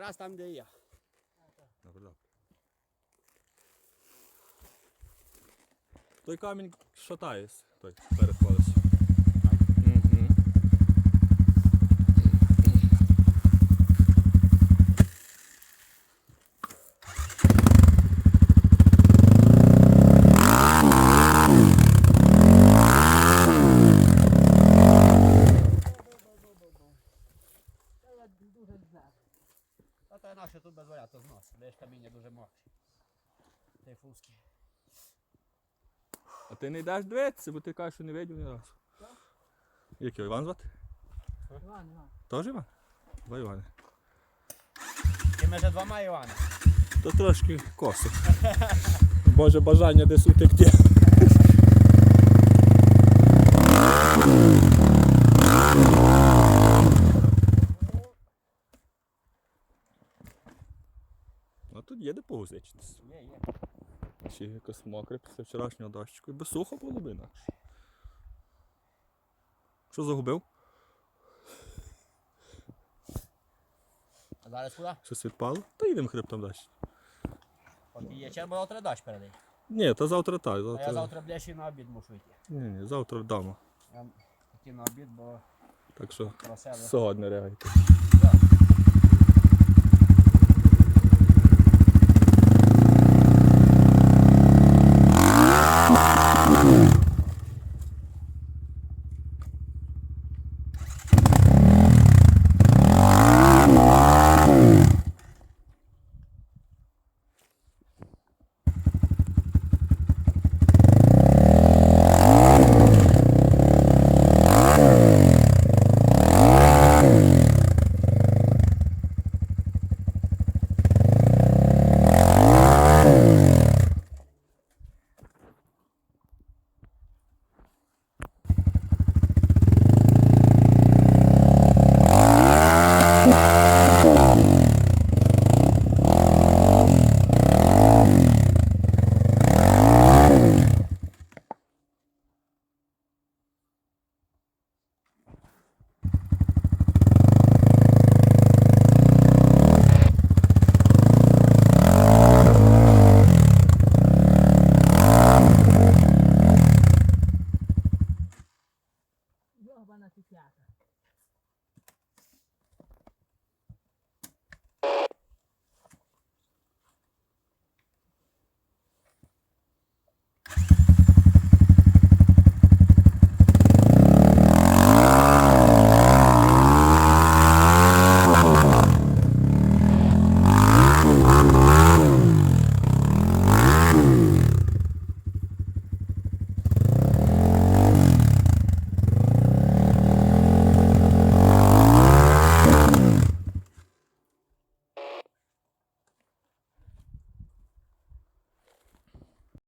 Якраз там, де і я. Добре, добре. Той камінь шатається, той перед колесом. Угу. Та та без варіанту знос. Де ж каміння дуже мокре. Та й фузькі. А ти не йдеш дивитися, бо ти кажеш, що не видів ні разу. Як його Іван звати? Іван, Іван. Тож Іван? Два Івани. Ти вже двома Івана. То трошки косо. Боже бажання десь утекти. Тут є де погузичитись. Є, є. Ще якось мокре після вчорашнього дощику. І би сухо було би інакше. Що загубив? А зараз куди? Щось відпало? Та йдемо хребтом далі. Поки є черга, завтра дощ передає. Ні, та завтра так. А я Завтра... завтра ближче на обід мушу йти. Ні, ні, завтра вдома. Я хотів на обід, бо Так що просили. сьогодні реагуйте. અવાના નથી થયા હતા